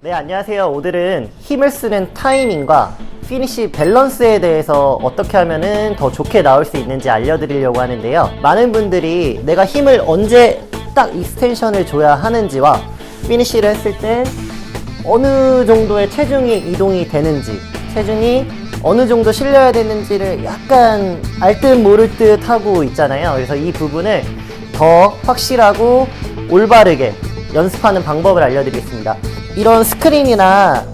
네, 안녕하세요. 오늘은 힘을 쓰는 타이밍과 피니시 밸런스에 대해서 어떻게 하면은 더 좋게 나올 수 있는지 알려드리려고 하는데요. 많은 분들이 내가 힘을 언제 딱 익스텐션을 줘야 하는지와 피니시를 했을 때 어느 정도의 체중이 이동이 되는지, 체중이 어느 정도 실려야 되는지를 약간 알듯 모를 듯 하고 있잖아요. 그래서 이 부분을 더 확실하고 올바르게 연습하는 방법을 알려드리겠습니다. 이런 스크린이나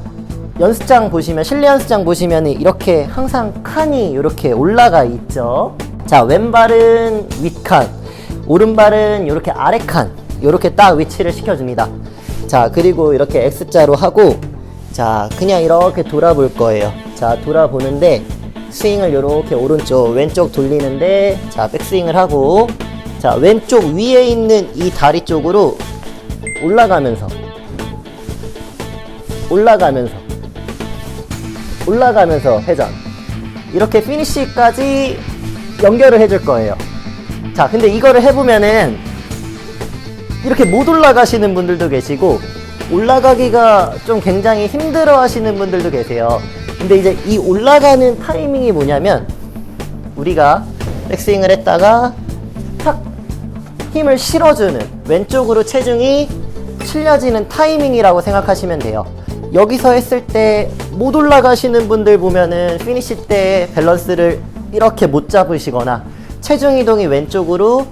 연습장 보시면, 실내 연습장 보시면 이렇게 항상 칸이 이렇게 올라가 있죠. 자, 왼발은 윗칸, 오른발은 이렇게 아래칸, 이렇게 딱 위치를 시켜줍니다. 자, 그리고 이렇게 X자로 하고, 자, 그냥 이렇게 돌아볼 거예요. 자, 돌아보는데, 스윙을 이렇게 오른쪽, 왼쪽 돌리는데, 자, 백스윙을 하고, 자, 왼쪽 위에 있는 이 다리 쪽으로 올라가면서, 올라가면서, 올라가면서 회전. 이렇게 피니쉬까지 연결을 해줄 거예요. 자, 근데 이거를 해보면은, 이렇게 못 올라가시는 분들도 계시고 올라가기가 좀 굉장히 힘들어 하시는 분들도 계세요 근데 이제 이 올라가는 타이밍이 뭐냐면 우리가 백스윙을 했다가 탁 힘을 실어주는 왼쪽으로 체중이 실려지는 타이밍이라고 생각하시면 돼요 여기서 했을 때 못 올라가시는 분들 보면은 피니시 때 밸런스를 이렇게 못 잡으시거나 체중 이동이 왼쪽으로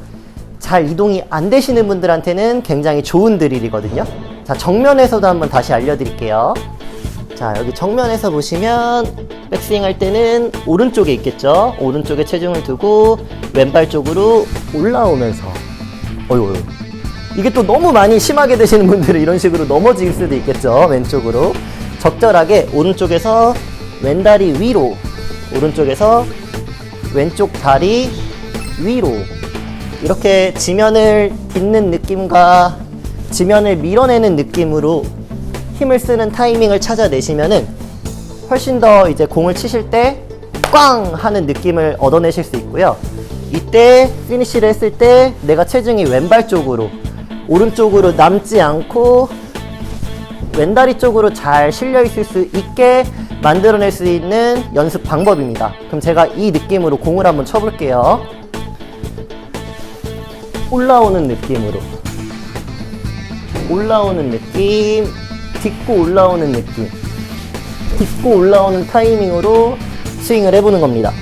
잘 이동이 안 되시는 분들한테는 굉장히 좋은 드릴이거든요. 자, 정면에서도 한번 다시 알려드릴게요. 자, 여기 정면에서 보시면 백스윙 할 때는 오른쪽에 있겠죠. 오른쪽에 체중을 두고 왼발 쪽으로 올라오면서 어휴. 이게 또 너무 많이 심하게 되시는 분들은 이런 식으로 넘어질 수도 있겠죠. 왼쪽으로. 적절하게 오른쪽에서 왼다리 위로, 오른쪽에서 왼쪽 다리 위로 이렇게 지면을 딛는 느낌과 지면을 밀어내는 느낌으로 힘을 쓰는 타이밍을 찾아내시면은 훨씬 더 이제 공을 치실 때 꽝 하는 느낌을 얻어내실 수 있고요. 이때 피니시를 했을 때 내가 체중이 왼발 쪽으로 오른쪽으로 남지 않고 왼다리 쪽으로 잘 실려 있을 수 있게 만들어낼 수 있는 연습 방법입니다. 그럼 제가 이 느낌으로 공을 한번 쳐볼게요. 올라오는 느낌으로 올라오는 느낌 딛고 올라오는 느낌 딛고 올라오는 타이밍으로 스윙을 해보는 겁니다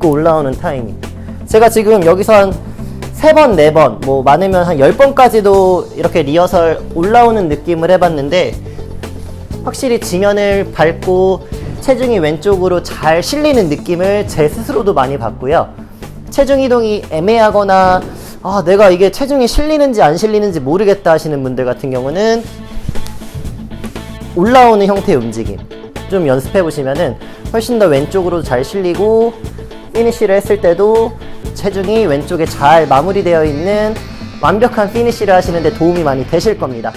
딛고 올라오는 타이밍 제가 지금 여기서 한세 번, 네 번, 뭐 많으면 한열 번까지도 이렇게 리허설 올라오는 느낌을 해봤는데 확실히 지면을 밟고 체중이 왼쪽으로 잘 실리는 느낌을 제 스스로도 많이 받고요. 체중 이동이 애매하거나 아, 내가 이게 체중이 실리는지 안 실리는지 모르겠다 하시는 분들 같은 경우는 올라오는 형태의 움직임 좀 연습해 보시면은 훨씬 더 왼쪽으로 잘 실리고 피니쉬를 했을 때도 체중이 왼쪽에 잘 마무리되어 있는 완벽한 피니쉬를 하시는데 도움이 많이 되실 겁니다.